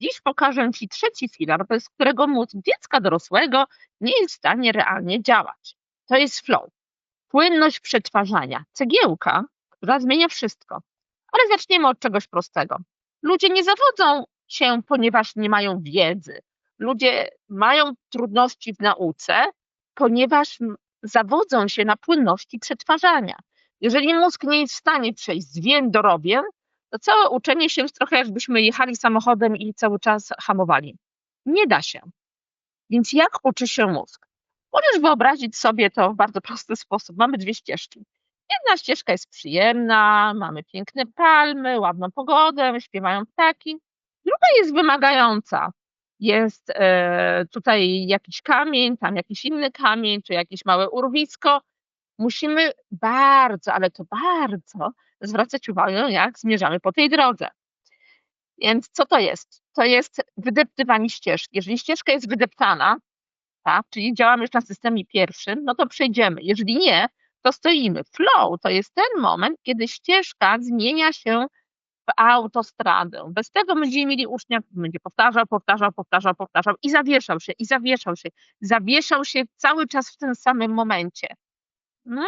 Dziś pokażę Ci trzeci filar, bez którego mózg dziecka dorosłego nie jest w stanie realnie działać. To jest flow. Płynność przetwarzania. Cegiełka, która zmienia wszystko. Ale zaczniemy od czegoś prostego. Ludzie nie zawodzą się, ponieważ nie mają wiedzy. Ludzie mają trudności w nauce, ponieważ zawodzą się na płynności przetwarzania. Jeżeli mózg nie jest w stanie przejść z wiem do robię, to całe uczenie się trochę jakbyśmy jechali samochodem i cały czas hamowali. Nie da się. Więc jak uczy się mózg? Możesz wyobrazić sobie to w bardzo prosty sposób. Mamy dwie ścieżki. Jedna ścieżka jest przyjemna, mamy piękne palmy, ładną pogodę, śpiewają ptaki. Druga jest wymagająca. Jest e, tutaj jakiś kamień, tam jakiś inny kamień, tu jakieś małe urwisko. Musimy bardzo, ale to bardzo zwracać uwagę, jak zmierzamy po tej drodze. Więc co to jest? To jest wydeptywanie ścieżki. Jeżeli ścieżka jest wydeptana, tak, czyli działamy już na systemie pierwszym, no to przejdziemy. Jeżeli nie, to stoimy. Flow to jest ten moment, kiedy ścieżka zmienia się w autostradę. Bez tego będziemy mieli ucznia, będzie powtarzał, powtarzał, powtarzał, powtarzał i zawieszał się, i zawieszał się, zawieszał się cały czas w tym samym momencie. No